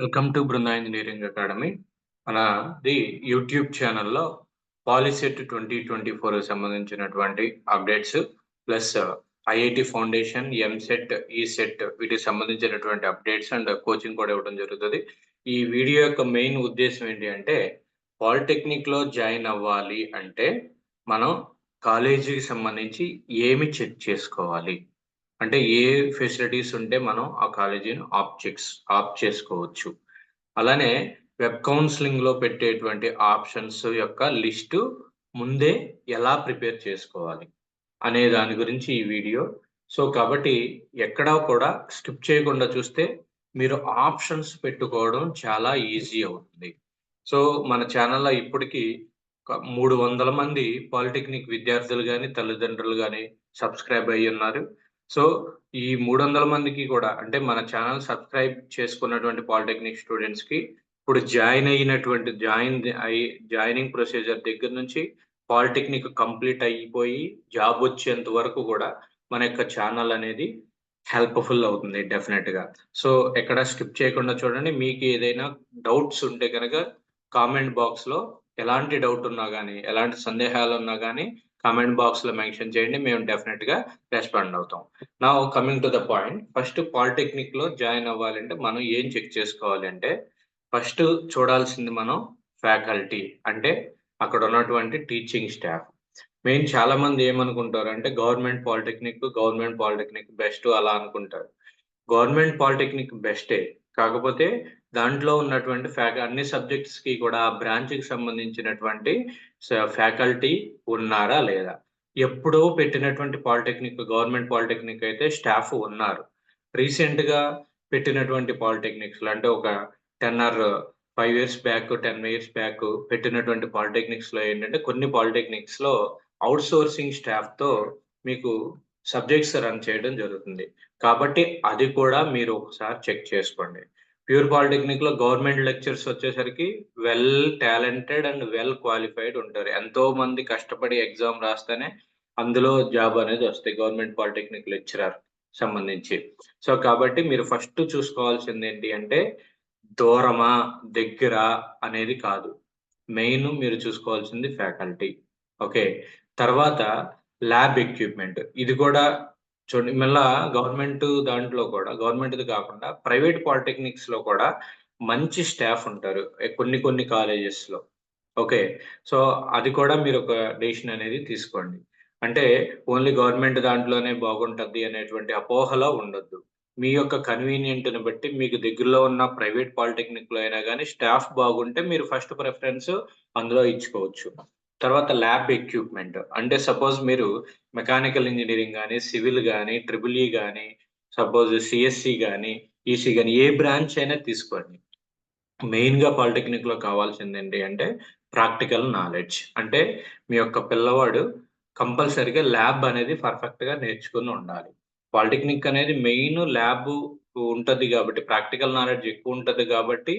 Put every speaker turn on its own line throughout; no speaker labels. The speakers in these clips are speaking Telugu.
Welcome to Brinda engineering academy మనది యూట్యూబ్ ఛానల్లో పాలిసెట్ ట్వంటీ ట్వంటీ ఫోర్ సంబంధించినటువంటి updates plus IIT foundation EAMCET ECET వీటికి సంబంధించినటువంటి అప్డేట్స్ అండ్ కోచింగ్ కూడా ఇవ్వడం జరుగుతుంది. ఈ వీడియో యొక్క మెయిన్ ఉద్దేశం ఏంటి అంటే పాలిటెక్నిక్లో జాయిన్ అవ్వాలి అంటే మనం కాలేజీకి సంబంధించి ఏమి చెక్ చేసుకోవాలి? అంటే ఏ ఫెసిలిటీస్ ఉంటే మనం ఆ కాలేజీని ఆప్చెక్స్ ఆప్ చేసుకోవచ్చు. అలానే వెబ్ కౌన్సిలింగ్లో పెట్టేటువంటి ఆప్షన్స్ యొక్క లిస్టు ముందే ఎలా ప్రిపేర్ చేసుకోవాలి అనే దాని గురించి ఈ వీడియో. సో కాబట్టి ఎక్కడా కూడా స్కిప్ చేయకుండా చూస్తే మీరు ఆప్షన్స్ పెట్టుకోవడం చాలా ఈజీ అవుతుంది. సో మన ఛానల్లో ఇప్పటికీ మూడు వందల మంది పాలిటెక్నిక్ విద్యార్థులు కానీ తల్లిదండ్రులు కానీ సబ్స్క్రైబ్ అయ్యి ఉన్నారు సో ఈ మూడు వందల మందికి కూడా అంటే మన ఛానల్ సబ్స్క్రైబ్ చేసుకున్నటువంటి పాలిటెక్నిక్ స్టూడెంట్స్కి ఇప్పుడు జాయిన్ అయినటువంటి జాయిన్ అయి జాయినింగ్ ప్రొసీజర్ దగ్గర నుంచి పాలిటెక్నిక్ కంప్లీట్ అయిపోయి జాబ్ వచ్చేంత వరకు కూడా మన యొక్క ఛానల్ అనేది హెల్ప్ఫుల్ అవుతుంది డెఫినెట్గా సో ఎక్కడ స్కిప్ చేయకుండా చూడండి. మీకు ఏదైనా డౌట్స్ ఉంటే కనుక కామెంట్ బాక్స్లో ఎలాంటి డౌట్ ఉన్నా కానీ ఎలాంటి సందేహాలు ఉన్నా కానీ కామెంట్ బాక్స్లో మెన్షన్ చేయండి మేము డెఫినెట్గా రెస్పాండ్ అవుతాం. నా coming to the point first పాలిటెక్నిక్లో join అవ్వాలంటే మనం ఏం చెక్ చేసుకోవాలి అంటే ఫస్ట్ చూడాల్సింది మనం ఫ్యాకల్టీ అంటే అక్కడ ఉన్నటువంటి టీచింగ్ స్టాఫ్ మెయిన్ చాలా మంది ఏమనుకుంటారు అంటే government polytechnic government polytechnic best అలా అనుకుంటారు. గవర్నమెంట్ పాలిటెక్నిక్ బెస్టే కాకపోతే దాంట్లో ఉన్నటువంటి ఫ్యాక అన్ని సబ్జెక్ట్స్కి కూడా ఆ బ్రాంచ్కి సంబంధించినటువంటి ఫ్యాకల్టీ ఉన్నారా లేదా? ఎప్పుడో పెట్టినటువంటి పాలిటెక్నిక్ గవర్నమెంట్ పాలిటెక్నిక్ అయితే స్టాఫ్ ఉన్నారు. రీసెంట్గా పెట్టినటువంటి పాలిటెక్నిక్స్ అంటే ఒక ten or five years back ten years back పెట్టినటువంటి పాలిటెక్నిక్స్లో ఏంటంటే కొన్ని పాలిటెక్నిక్స్లో అవుట్ సోర్సింగ్ స్టాఫ్తో మీకు సబ్జెక్ట్స్ రన్ చేయడం జరుగుతుంది. కాబట్టి అది కూడా మీరు ఒకసారి చెక్ చేసుకోండి. ప్యూర్ పాలిటెక్నిక్లో గవర్నమెంట్ లెక్చర్స్ వచ్చేసరికి well talented and well qualified ఉంటారు. ఎంతో మంది కష్టపడి ఎగ్జామ్ రాస్తేనే అందులో జాబ్ అనేది వస్తాయి. గవర్నమెంట్ పాలిటెక్నిక్ లెక్చరర్ సంబంధించి. సో కాబట్టి మీరు ఫస్ట్ చూసుకోవాల్సింది ఏంటి అంటే దూరమా దగ్గర అనేది కాదు. మెయిన్ మీరు చూసుకోవాల్సింది ఫ్యాకల్టీ. ఓకే. తర్వాత ల్యాబ్ ఎక్విప్మెంట్. ఇది కూడా చూడండి మళ్ళా గవర్నమెంట్ దాంట్లో కూడా గవర్నమెంట్ది కాకుండా ప్రైవేట్ పాలిటెక్నిక్స్లో కూడా మంచి స్టాఫ్ ఉంటారు కొన్ని కొన్ని కాలేజెస్లో ఓకే సో అది కూడా మీరు ఒక డెసిషన్ అనేది తీసుకోండి. అంటే ఓన్లీ గవర్నమెంట్ దాంట్లోనే బాగుంటుంది అనేటువంటి అపోహలో ఉండొద్దు. మీ యొక్క కన్వీనియంట్ని బట్టి మీకు దగ్గరలో ఉన్న ప్రైవేట్ పాలిటెక్నిక్లో అయినా కానీ స్టాఫ్ బాగుంటే మీరు ఫస్ట్ ప్రిఫరెన్స్ అందులో ఇచ్చుకోవచ్చు. తర్వాత ల్యాబ్ ఎక్విప్మెంట్. అంటే సపోజ్ మీరు మెకానికల్ ఇంజనీరింగ్ కానీ సివిల్ కానీ ట్రిపుల్ ఈ కానీ సపోజ్ సిఎస్సి కానీ ఈసీ కానీ ఏ బ్రాంచ్ అయినా తీసుకోండి. మెయిన్గా పాలిటెక్నిక్లో పాలిటెక్నిక్లో కావాల్సింది ఏంటి అంటే ప్రాక్టికల్ నాలెడ్జ్. అంటే మీ యొక్క పిల్లవాడు కంపల్సరిగా ల్యాబ్ అనేది పర్ఫెక్ట్గా నేర్చుకుని ఉండాలి. పాలిటెక్నిక్ అనేది మెయిన్ ల్యాబ్ ఉంటుంది కాబట్టి ప్రాక్టికల్ నాలెడ్జ్ ఎక్కువ ఉంటుంది కాబట్టి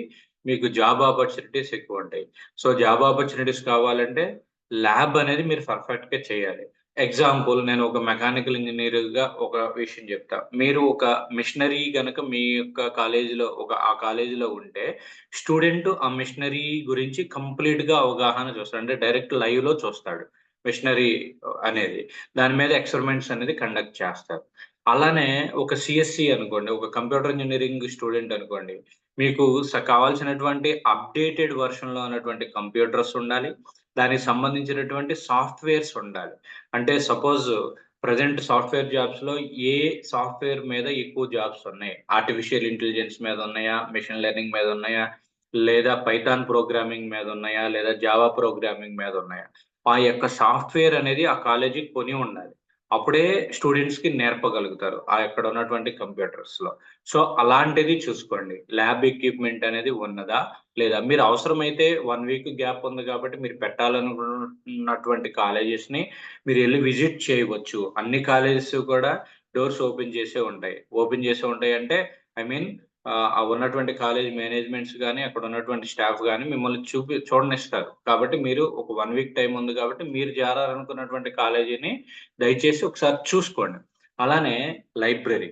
మీకు జాబ్ ఆపర్చునిటీస్ ఎక్కువ ఉంటాయి. సో జాబ్ ఆపర్చునిటీస్ కావాలంటే ల్యాబ్ అనేది మీరు పర్ఫెక్ట్గా చేయాలి. ఎగ్జాంపుల్ నేను ఒక మెకానికల్ ఇంజనీర్గా ఒక విషయం చెప్తా. మీరు ఒక మిషనరీ గనక మీ యొక్క కాలేజీలో ఒక ఆ కాలేజీలో ఉంటే స్టూడెంట్ ఆ మిషనరీ గురించి కంప్లీట్గా అవగాహన చూస్తాడు. అంటే డైరెక్ట్ లైవ్లో చూస్తాడు మిషనరీ అనేది. దాని మీద ఎక్స్పెరిమెంట్స్ అనేది కండక్ట్ చేస్తారు. అలానే ఒక సిఎస్సి అనుకోండి ఒక కంప్యూటర్ ఇంజనీరింగ్ స్టూడెంట్ అనుకోండి మీకు కావాల్సినటువంటి అప్డేటెడ్ వర్షన్లో ఉన్నటువంటి కంప్యూటర్స్ ఉండాలి. దానికి సంబంధించినటువంటి సాఫ్ట్వేర్స్ ఉండాలి. అంటే సపోజ్ ప్రజెంట్ సాఫ్ట్వేర్ జాబ్స్లో ఏ సాఫ్ట్వేర్ మీద ఎక్కువ జాబ్స్ ఉన్నాయి? ఆర్టిఫిషియల్ ఇంటెలిజెన్స్ మీద ఉన్నాయా? మిషన్ లెర్నింగ్ మీద ఉన్నాయా? లేదా పైథాన్ ప్రోగ్రామింగ్ మీద ఉన్నాయా? లేదా జావా ప్రోగ్రామింగ్ మీద ఉన్నాయా? ఆ యొక్క సాఫ్ట్వేర్ అనేది ఆ కాలేజీకి కొని ఉండాలి. అప్పుడే స్టూడెంట్స్కి నేర్పగలుగుతారు ఆ ఇక్కడ ఉన్నటువంటి కంప్యూటర్స్లో. సో అలాంటిది చూసుకోండి. ల్యాబ్ ఎక్విప్మెంట్ అనేది ఉన్నదా? లేదా? మీరు అవసరమైతే వన్ వీక్ గ్యాప్ ఉంది కాబట్టి మీరు పెట్టాలనుకున్నటువంటి కాలేజెస్ని మీరు వెళ్ళి విజిట్ చేయవచ్చు. అన్ని కాలేజెస్ కూడా డోర్స్ ఓపెన్ చేసే ఉంటాయి. ఓపెన్ చేసే ఉంటాయి అంటే ఐ మీన్ ఆ ఉన్నటువంటి కాలేజ్ మేనేజ్మెంట్స్ కానీ అక్కడ ఉన్నటువంటి స్టాఫ్ కానీ మిమ్మల్ని చూపి చూడనిస్తారు కాబట్టి మీరు ఒక వన్ వీక్ టైం ఉంది కాబట్టి మీరు చేరాలనుకున్నటువంటి కాలేజీని దయచేసి ఒకసారి చూసుకోండి అలానే లైబ్రరీ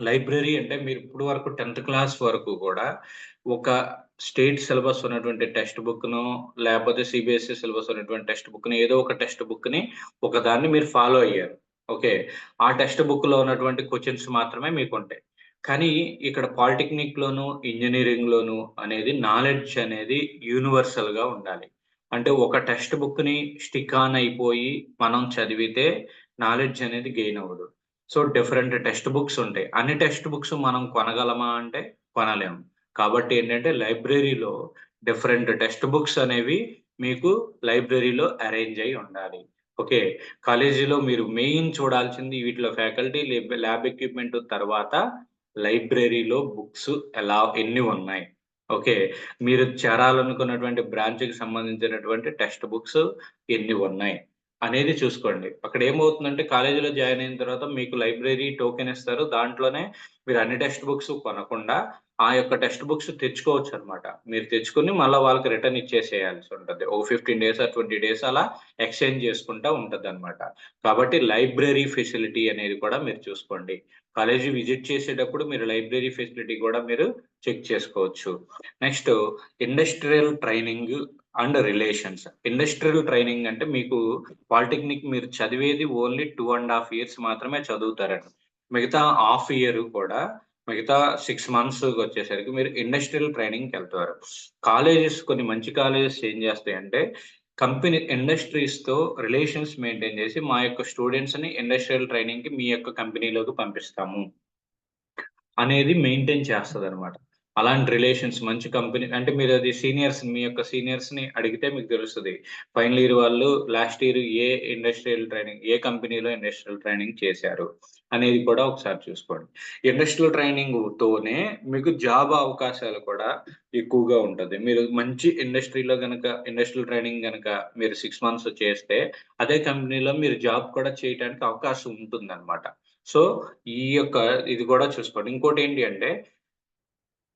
లైబ్రరీ అంటే మీరు ఇప్పుడు వరకు 10థ్ క్లాస్ వరకు కూడా ఒక స్టేట్ సిలబస్ ఉన్నటువంటి టెక్స్ట్ బుక్ను లేకపోతే సిబిఎస్ఈ సిలబస్ ఉన్నటువంటి టెక్స్ట్ బుక్‌ని ఏదో ఒక టెక్స్ట్ బుక్‌ని ఒకదాన్ని మీరు ఫాలో అయ్యారు. ఓకే. ఆ టెక్స్ట్ బుక్‌లో ఉన్నటువంటి క్వశ్చన్స్ మాత్రమే మీకు ఉంటాయి కానీ ఇక్కడ పాలిటెక్నిక్ లోను ఇంజనీరింగ్ లోను అనేది నాలెడ్జ్ అనేది యూనివర్సల్‌గా ఉండాలి. అంటే ఒక టెక్స్ట్ బుక్‌ని స్టిక్ ఆన్ అయిపోయి మనం చదివితే నాలెడ్జ్ అనేది గెయిన్ అవ్వదు. సో, డిఫరెంట్ టెక్స్ట్ బుక్స్ ఉంటాయి. అన్ని టెక్స్ట్ బుక్స్ మనం కొనగలమా అంటే కొనలేము. కాబట్టి ఏంటంటే లైబ్రరీలో డిఫరెంట్ టెక్స్ట్ బుక్స్ అనేవి మీకు లైబ్రరీలో అరేంజ్ అయి ఉండాలి. ఓకే. కాలేజీలో మీరు మెయిన్ చూడాల్సింది వీటిలో ఫ్యాకల్టీ, ల్యాబ్ ఎక్విప్‌మెంట్ తర్వాత లైబ్రరీలో బుక్స్ ఎలా ఎన్ని ఉన్నాయి. ఓకే. మీరు చేరాలనుకున్నటువంటి బ్రాంచ్‌కి సంబంధించినటువంటి టెక్స్ట్ బుక్స్ ఎన్ని ఉన్నాయి అనేది చూసుకోండి. అక్కడ ఏమవుతుందంటే కాలేజీలో జాయిన్ అయిన తర్వాత మీకు లైబ్రరీ టోకెన్ ఇస్తారు. దాంట్లోనే మీరు అన్ని టెక్స్ట్ బుక్స్ కొనకుండా ఆ యొక్క టెక్స్ట్ బుక్స్ తెచ్చుకోవచ్చు అనమాట మీరు తెచ్చుకొని మళ్ళీ వాళ్ళకి రిటర్న్ ఇచ్చేసేయాల్సి ఉంటుంది ఓ ఫిఫ్టీన్ డేస్ ఆ ట్వంటీ డేస్ అలా ఎక్స్‌చేంజ్ చేసుకుంటా ఉంటదనమాట. కాబట్టి లైబ్రరీ ఫెసిలిటీ అనేది కూడా మీరు చూసుకోండి. కాలేజీ విజిట్ చేసేటప్పుడు మీరు లైబ్రరీ ఫెసిలిటీ కూడా మీరు చెక్ చేసుకోవచ్చు. Next industrial training and relations. Industrial training అంటే మీకు పాలిటెక్నిక్ మీరు చదివేది only two and half years మాత్రమే చదువుతారండి. మిగతా హాఫ్ ఇయర్ కూడా మిగతా సిక్స్ మంత్స్ వచ్చేసరికి మీరు ఇండస్ట్రియల్ ట్రైనింగ్‌కెళ్తారు. కాలేజెస్ కొన్ని మంచి కాలేజెస్ ఏం చేస్తాయంటే కంపెనీ ఇండస్ట్రీస్‌తో రిలేషన్స్ మెయింటైన్ చేసి మా యొక్క స్టూడెంట్స్‌ని ఇండస్ట్రియల్ ట్రైనింగ్‌కి మీ యొక్క కంపెనీలోకి పంపిస్తాము. అనేది మెయింటైన్ చేస్తుంది అనమాట అలాంటి రిలేషన్స్ మంచి కంపెనీ అంటే మీరు అది సీనియర్స్ మీ యొక్క సీనియర్స్ని అడిగితే మీకు తెలుస్తుంది ఫైనల్ ఇయర్ వాళ్ళు లాస్ట్ ఇయర్ ఏ ఇండస్ట్రియల్ ట్రైనింగ్ ఏ కంపెనీలో ఇండస్ట్రియల్ ట్రైనింగ్ చేశారు అనేది కూడా ఒకసారి చూసుకోండి. ఇండస్ట్రియల్ ట్రైనింగ్ తోనే మీకు జాబ్ అవకాశాలు కూడా ఎక్కువగా ఉంటది. మీరు మంచి ఇండస్ట్రీలో కనుక ఇండస్ట్రియల్ ట్రైనింగ్ గనక మీరు సిక్స్ మంత్స్ చేస్తే అదే కంపెనీలో మీరు జాబ్ కూడా చేయడానికి అవకాశం ఉంటుందనమాట. సో, ఈ యొక్క ఇది కూడా చూసుకోండి. ఇంకోటి ఏంటి అంటే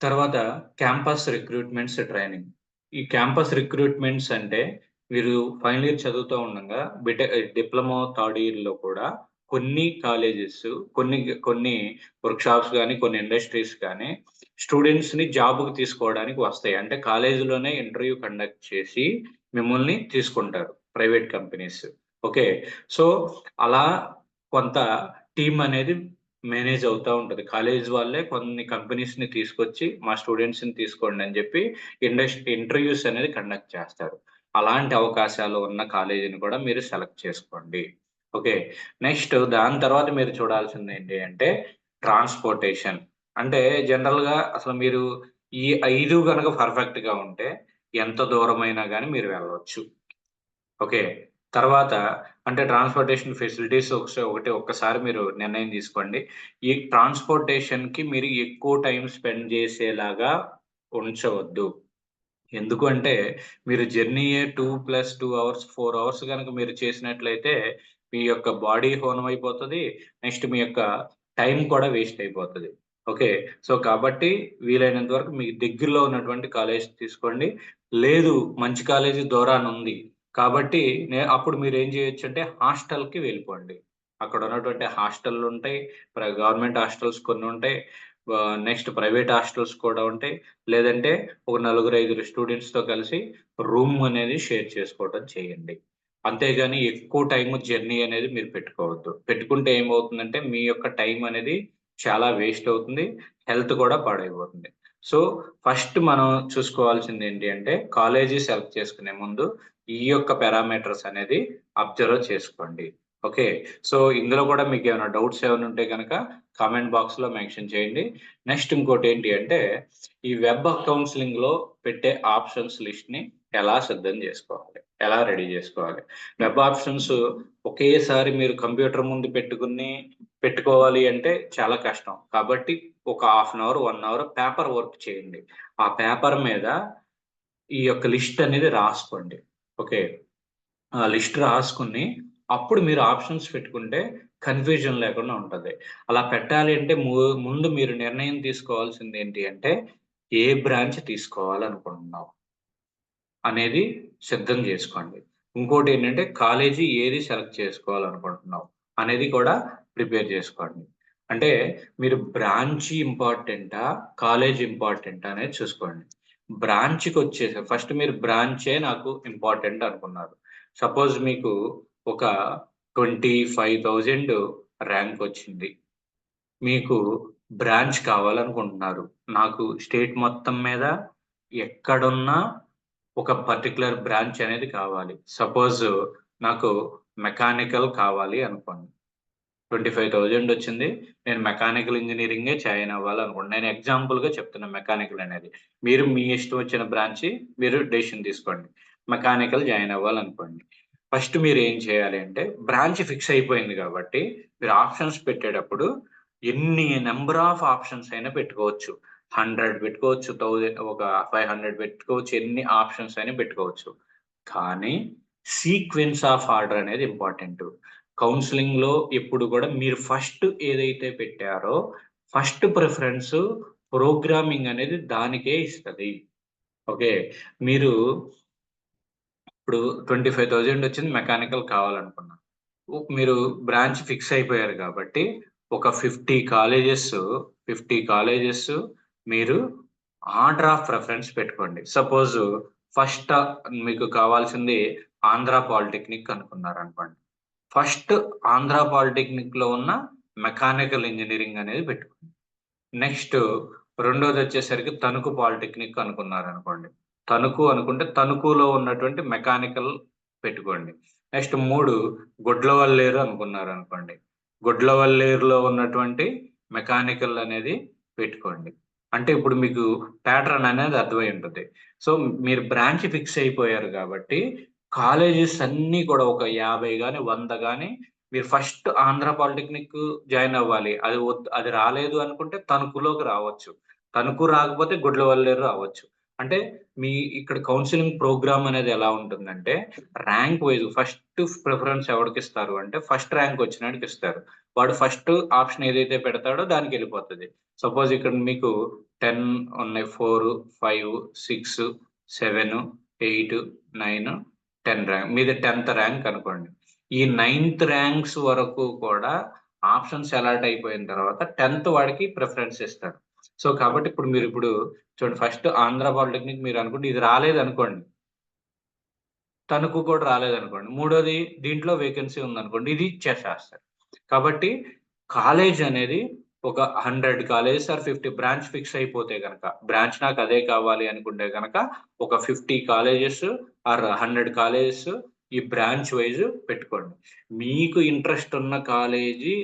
తర్వాత క్యాంపస్ రిక్రూట్‌మెంట్స్ ట్రైనింగ్. ఈ క్యాంపస్ రిక్రూట్‌మెంట్స్ అంటే మీరు ఫైనల్ ఇయర్ చదువుతూ ఉండంగా బీటెక్ డిప్లొమా థర్డ్ ఇయర్‌లో కూడా కొన్ని కాలేజెస్ కొన్ని కొన్ని వర్క్‌షాప్స్ కానీ కొన్ని ఇండస్ట్రీస్ కానీ స్టూడెంట్స్‌ని జాబ్‌కి తీసుకోవడానికి వస్తాయి. అంటే కాలేజీలోనే ఇంటర్వ్యూ కండక్ట్ చేసి మిమ్మల్ని తీసుకుంటారు ప్రైవేట్ కంపెనీస్. ఓకే. సో, అలా కొంత టీం అనేది మేనేజ్ అవుతా ఉంటుంది కాలేజ్ వాళ్ళే కొన్ని కంపెనీస్‌ని తీసుకొచ్చి మా స్టూడెంట్స్‌ని తీసుకోండి అని చెప్పి ఇండస్ట్రీ ఇంటర్వ్యూస్ అనేది కండక్ట్ చేస్తారు. అలాంటి అవకాశాలు ఉన్న కాలేజీని కూడా మీరు సెలెక్ట్ చేసుకోండి. ఓకే. నెక్స్ట్ దాని తర్వాత మీరు చూడాల్సింది ఏంటి అంటే ట్రాన్స్‌పోర్టేషన్. అంటే జనరల్‌గా అసలు మీరు ఈ ఐదు కనుక పర్ఫెక్ట్‌గా ఉంటే ఎంత దూరమైనా కానీ మీరు వెళ్ళవచ్చు ఓకే. తర్వాత అంటే ట్రాన్స్‌పోర్టేషన్ ఫెసిలిటీస్ ఒకసారి ఒకటి ఒక్కసారి మీరు నిర్ణయం తీసుకోండి. ఈ ట్రాన్స్‌పోర్టేషన్‌కి మీరు ఎక్కువ టైం స్పెండ్ చేసేలాగా ఉంచవద్దు. ఎందుకంటే మీరు జర్నీయే 2+2 అవర్స్, ఫోర్ అవర్స్ కనుక మీరు చేసినట్లయితే మీ యొక్క బాడీ హోనం అయిపోతుంది నెక్స్ట్ మీ యొక్క టైం కూడా వేస్ట్ అయిపోతుంది ఓకే. సో, కాబట్టి వీలైనంత వరకు మీకు దగ్గరలో ఉన్నటువంటి కాలేజ్ తీసుకోండి. లేదు మంచి కాలేజీ దూరానుంది. కాబట్టి నే అప్పుడు చేయొచ్చు అంటే హాస్టల్‌కి వెళ్ళిపోండి. అక్కడ ఉన్నటువంటి హాస్టల్లుంటాయి. ఉంటాయి గవర్నమెంట్ హాస్టల్స్ కొన్ని ఉంటాయి నెక్స్ట్ ప్రైవేట్ హాస్టల్స్ కూడా ఉంటాయి. లేదంటే ఒక నలుగురు, ఐదుగురు స్టూడెంట్స్‌తో కలిసి రూమ్ అనేది షేర్ చేసుకోవడం చేయండి. అంతేగాని ఎక్కువ టైం జర్నీ అనేది మీరు పెట్టుకోవద్దు. పెట్టుకుంటే ఏమవుతుందంటే మీ యొక్క టైం అనేది చాలా వేస్ట్ అవుతుంది. హెల్త్ కూడా పాడైపోతుంది. సో, ఫస్ట్ మనం చూసుకోవాల్సింది ఏంటి అంటే కాలేజీ సెలెక్ట్ చేసుకునే ముందు ఈ యొక్క పారామీటర్స్ అనేది అబ్జర్వ్ చేసుకోండి. ఓకే. సో, ఇందులో కూడా మీకు ఏమైనా డౌట్స్ ఏమైనా ఉంటే కనుక కామెంట్ బాక్స్‌లో మెన్షన్ చేయండి. నెక్స్ట్ ఇంకోటి ఏంటి అంటే ఈ వెబ్ కౌన్సెలింగ్‌లో పెట్టే ఆప్షన్స్ లిస్ట్‌ని ఎలా సిద్ధం చేసుకోవాలి? ఎలా రెడీ చేసుకోవాలి? వెబ్ ఆప్షన్స్ ఒకేసారి మీరు కంప్యూటర్ ముందు పెట్టుకుని పెట్టుకోవాలి అంటే చాలా కష్టం. కాబట్టి ఒక half an hour, 1 hour paper work చేయండి. ఆ పేపర్ మీద ఈ యొక్క లిస్ట్ అనేది రాసుకోండి. ఓకే. ఆ లిస్ట్ రాసుకొని అప్పుడు మీరు ఆప్షన్స్ పెట్టుకుంటే కన్‌ఫ్యూజన్ లేకుండా ఉంటది. అలా పెట్టాలి అంటే ము ముందు మీరు నిర్ణయం తీసుకోవాల్సింది ఏంటి అంటే ఏ బ్రాంచ్ తీసుకోవాలనుకుంటున్నావు? అనేది సిద్ధం చేసుకోండి. ఇంకోటి ఏంటంటే కాలేజీ ఏది సెలెక్ట్ చేసుకోవాలనుకుంటున్నావు? అనేది కూడా ప్రిపేర్ చేసుకోండి. అంటే మీరు బ్రాంచ్ ఇంపార్టెంటా కాలేజ్ ఇంపార్టెంటా అనేది చూసుకోండి. బ్రాంచ్కి వచ్చేసి ఫస్ట్ మీరు బ్రాంచే నాకు ఇంపార్టెంట్ అనుకున్నారు. సపోజ్ మీకు ఒక ట్వంటీ ఫైవ్ థౌజండ్ ర్యాంక్ వచ్చింది. మీకు బ్రాంచ్ కావాలనుకుంటున్నారు. నాకు స్టేట్ మొత్తం మీద ఎక్కడున్నా ఒక పర్టికులర్ బ్రాంచ్ అనేది కావాలి. సపోజ్ నాకు మెకానికల్ కావాలి అనుకోండి. ట్వంటీ ఫైవ్ థౌజండ్ వచ్చింది. నేను మెకానికల్ ఇంజనీరింగే జాయిన్ అవ్వాలి అనుకోండి నేను ఎగ్జాంపుల్గా చెప్తున్నా మెకానికల్ అనేది. మీరు మీ ఇష్టం వచ్చిన బ్రాంచి మీరు డెసిషన్ తీసుకోండి. Mechanical join అవ్వాలనుకోండి. ఫస్ట్ మీరు ఏం చేయాలి అంటే బ్రాంచ్ ఫిక్స్ అయిపోయింది కాబట్టి మీరు ఆప్షన్స్ పెట్టేటప్పుడు ఎన్ని నెంబర్ ఆఫ్ ఆప్షన్స్ అయినా పెట్టుకోవచ్చు. హండ్రెడ్ పెట్టుకోవచ్చు థౌజండ్ ఒక ఫైవ్ హండ్రెడ్ పెట్టుకోవచ్చు ఎన్ని ఆప్షన్స్ అయినా పెట్టుకోవచ్చు. కానీ సీక్వెన్స్ ఆఫ్ ఆర్డర్ అనేది ఇంపార్టెంట్. కౌన్సిలింగ్లో ఎప్పుడు కూడా మీరు ఫస్ట్ ఏదైతే పెట్టారో ఫస్ట్ ప్రిఫరెన్స్ ప్రోగ్రామింగ్ అనేది దానికే ఇస్తుంది. ఓకే? మీరు ఇప్పుడు ట్వంటీ ఫైవ్ థౌజండ్ వచ్చింది మెకానికల్ కావాలనుకున్నా. మీరు బ్రాంచ్ ఫిక్స్ అయిపోయారు కాబట్టి ఒక ఫిఫ్టీ కాలేజెస్ ఫిఫ్టీ కాలేజెస్ మీరు ఆర్డర్ ఆఫ్ ప్రిఫరెన్స్ పెట్టుకోండి. సపోజ్ ఫస్ట్ మీకు కావాల్సింది ఆంధ్ర పాలిటెక్నిక్ అనుకున్నారు అనుకోండి ఫస్ట్ ఆంధ్ర పాలిటెక్నిక్లో ఉన్న మెకానికల్ ఇంజనీరింగ్ అనేది పెట్టుకోండి. నెక్స్ట్ రెండోది వచ్చేసరికి తణుకు పాలిటెక్నిక్ అనుకున్నారు అనుకోండి తణుకు అనుకుంటే తణుకులో ఉన్నటువంటి మెకానికల్ పెట్టుకోండి. నెక్స్ట్ మూడు గుడ్లవల్లేరు అనుకున్నారు అనుకోండి గుడ్లవల్లేరులో ఉన్నటువంటి మెకానికల్ అనేది పెట్టుకోండి. అంటే ఇప్పుడు మీకు ప్యాటర్న్ అనేది అర్థమై ఉంటుంది. సో మీరు బ్రాంచ్ ఫిక్స్ అయిపోయారు కాబట్టి కాలేజెస్ అన్నీ కూడా ఒక యాభై కానీ వంద కానీ మీరు ఫస్ట్ ఆంధ్ర పాలిటెక్నిక్ జాయిన్ అవ్వాలి. అది అది రాలేదు అనుకుంటే తణుకులోకి రావచ్చు. తణుకు రాకపోతే గుడ్లవల్లేరు రావచ్చు. అంటే మీ ఇక్కడ కౌన్సిలింగ్ ప్రోగ్రామ్ అనేది ఎలా ఉంటుందంటే ర్యాంక్ వైజ్ ఫస్ట్ ప్రిఫరెన్స్ ఎవరికి ఇస్తారు అంటే ఫస్ట్ ర్యాంక్ వచ్చినాడికి ఇస్తారు. వాడు ఫస్ట్ ఆప్షన్ ఏదైతే పెడతాడో దానికి వెళ్ళిపోతుంది. సపోజ్ ఇక్కడ మీకు టెన్ ఉన్నాయి four five six seven eight nine ten rank. మీద టెన్త్ ర్యాంక్ అనుకోండి. ఈ నైన్త్ ర్యాంక్స్ వరకు కూడా ఆప్షన్స్ అలాట్ అయిపోయిన తర్వాత టెన్త్ వాడికి ప్రిఫరెన్స్ ఇస్తారు సో కాబట్టి ఇప్పుడు మీరు ఇప్పుడు చూడండి ఫస్ట్ ఆంధ్ర పాలిటెక్నిక్ మీరు అనుకోండి ఇది రాలేదు అనుకోండి. తణుకు కూడా రాలేదు అనుకోండి. మూడోది దీంట్లో వేకెన్సీ ఉందనుకోండి ఇది ఇచ్చేసేస్తారు కాబట్టి కాలేజ్ అనేది ఒక hundred colleges or fifty branch fix అయిపోతే కనుక బ్రాంచ్ నాకు అదే కావాలి అనుకుంటే కనుక ఒక fifty colleges or hundred colleges ఈ బ్రాంచ్ వైజ్ పెట్టుకోండి. మీకు ఇంట్రెస్ట్ ఉన్న కాలేజీ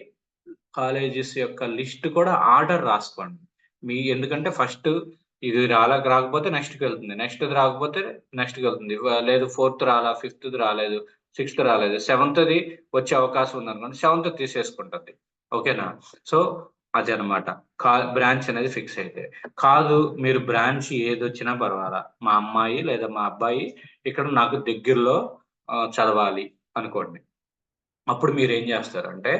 కాలేజెస్ యొక్క లిస్ట్ కూడా ఆర్డర్ రాసుకోండి. మీ ఎందుకంటే ఫస్ట్ ఇది రాలా రాకపోతే నెక్స్ట్కి వెళ్తుంది. నెక్స్ట్ రాకపోతే నెక్స్ట్కి వెళ్తుంది. లేదు ఫోర్త్ రాలా ఫిఫ్త్ రాలేదు. సిక్స్త్ రాలేదు. సెవెంత్ది వచ్చే అవకాశం ఉంది అనుకోండి సెవెంత్ తీసేసుకుంటుంది. ఓకేనా? సో అది అనమాట కా బ్రాంచ్ అనేది ఫిక్స్ అయితే. కాదు మీరు బ్రాంచ్ ఏది వచ్చినా పర్వాలా? మా అమ్మాయి లేదా మా అబ్బాయి ఇక్కడ నాకు దగ్గరలో చదవాలి అనుకోండి. అప్పుడు మీరు ఏం చేస్తారంటే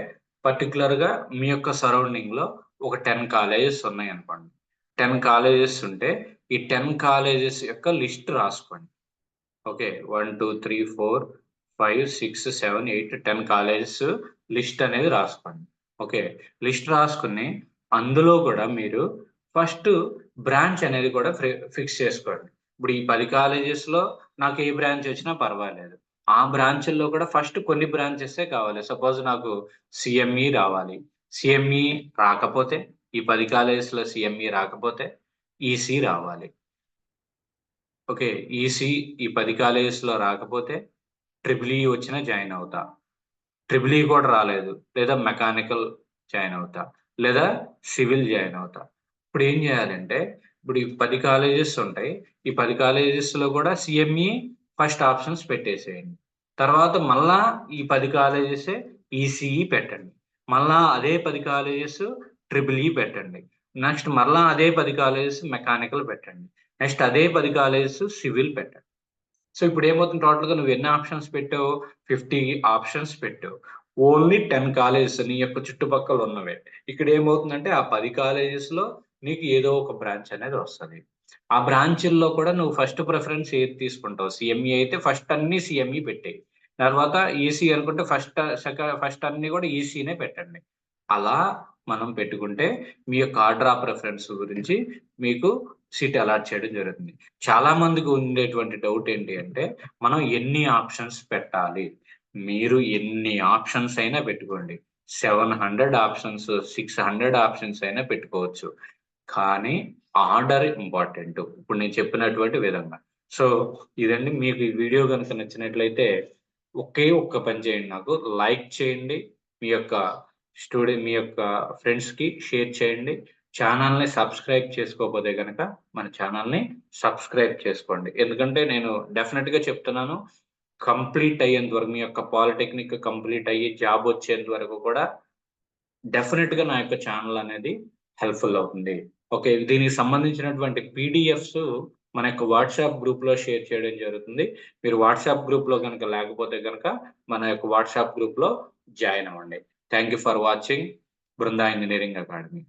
పర్టికులర్గా మీ యొక్క సరౌండింగ్లో ఒక టెన్ కాలేజెస్ ఉన్నాయి అనుకోండి. టెన్ కాలేజెస్ ఉంటే ఈ టెన్ కాలేజెస్ యొక్క లిస్ట్ రాసుకోండి. Okay? One two three four five six seven eight ten colleges list అనేది రాసుకోండి. ఓకే లిస్ట్ రాసుకుని అందులో కూడా మీరు ఫస్ట్ బ్రాంచ్ అనేది కూడా ఫిక్స్ చేసుకోండి. ఇప్పుడు ఈ పది కాలేజెస్లో నాకు ఏ బ్రాంచ్ వచ్చినా పర్వాలేదు. ఆ బ్రాంచ్ల్లో కూడా ఫస్ట్ కొన్ని బ్రాంచెసే కావాలి. సపోజ్ నాకు సిఎంఈ రావాలి. సిఎంఈ రాకపోతే ఈ పది కాలేజెస్లో సిఎంఈ రాకపోతే ఈసీ రావాలి. ఓకే ఈసీ ఈ పది కాలేజెస్లో రాకపోతే ట్రిపుల్ ఈ వచ్చినా జాయిన్ అవుతా. ట్రిపుల్ ఈ కూడా రాలేదు. లేదా మెకానికల్ జాయిన్ అవుతా. లేదా సివిల్ జాయిన్ అవుతా. ఇప్పుడు ఏం చేయాలంటే ఇప్పుడు ఈ పది కాలేజెస్ ఉంటాయి. ఈ పది కాలేజెస్లో కూడా సిఎంఈ ఫస్ట్ ఆప్షన్స్ పెట్టేసేయండి. తర్వాత మళ్ళా ఈ పది కాలేజెస్ ఈసీఈ పెట్టండి. మళ్ళా అదే పది కాలేజెస్ ట్రిపుల్ ఈ పెట్టండి. నెక్స్ట్ మళ్ళా అదే పది కాలేజెస్ మెకానికల్ పెట్టండి. నెక్స్ట్ అదే పది కాలేజెస్ సివిల్ పెట్టండి. సో ఇప్పుడు ఏమవుతుంది టోటల్గా నువ్వు ఎన్ని ఆప్షన్స్ పెట్టావు? ఫిఫ్టీ ఆప్షన్స్ పెట్టావు. ఓన్లీ టెన్ కాలేజెస్ నీ యొక్క చుట్టుపక్కల ఉన్నవే. ఇక్కడ ఏమవుతుందంటే ఆ పది కాలేజెస్లో నీకు ఏదో ఒక బ్రాంచ్ అనేది వస్తుంది. ఆ బ్రాంచ్ల్లో కూడా నువ్వు ఫస్ట్ ప్రిఫరెన్స్ ఏది తీసుకుంటావు? సిఎంఈ అయితే ఫస్ట్ అన్ని సిఎంఈ పెట్టాయి. తర్వాత ఈసీ అనుకుంటే ఫస్ట్ ఫస్ట్ అన్ని కూడా ఈసీనే పెట్టండి. అలా మనం పెట్టుకుంటే మీ యొక్క ఆర్డర్ ఆఫ్ ప్రిఫరెన్స్ గురించి మీకు సీట్ అలాట్ చేయడం జరుగుతుంది. చాలా మందికి ఉండేటువంటి డౌట్ ఏంటి అంటే మనం ఎన్ని ఆప్షన్స్ పెట్టాలి? మీరు ఎన్ని ఆప్షన్స్ అయినా పెట్టుకోండి. Seven hundred options six hundred options అయినా పెట్టుకోవచ్చు. కానీ ఆర్డర్ ఇంపార్టెంట్ ఇప్పుడు నేను చెప్పినటువంటి విధంగా. సో ఇదండి. మీకు ఈ వీడియో కనుక నచ్చినట్లయితే ఒకే ఒక్క పని చేయండి నాకు. లైక్ చేయండి. మీ యొక్క స్టూడెంట్ మీ యొక్క ఫ్రెండ్స్కి షేర్ చేయండి. ఛానల్ని సబ్స్క్రైబ్ చేసుకోకపోతే కనుక మన ఛానల్ని సబ్స్క్రైబ్ చేసుకోండి. ఎందుకంటే నేను డెఫినెట్గా చెప్తున్నాను కంప్లీట్ అయ్యేంత వరకు మీ యొక్క పాలిటెక్నిక్ కంప్లీట్ అయ్యి జాబ్ వచ్చేంత వరకు కూడా డెఫినెట్గా నా యొక్క ఛానల్ అనేది హెల్ప్ఫుల్ అవుతుంది. ఓకే దీనికి సంబంధించినటువంటి పీడిఎఫ్స్ మన యొక్క వాట్సాప్ గ్రూప్లో షేర్ చేయడం జరుగుతుంది. మీరు వాట్సాప్ గ్రూప్లో కనుక లేకపోతే కనుక మన యొక్క వాట్సాప్ గ్రూప్లో జాయిన్ అవ్వండి. Thank you for watching Brinda engineering academy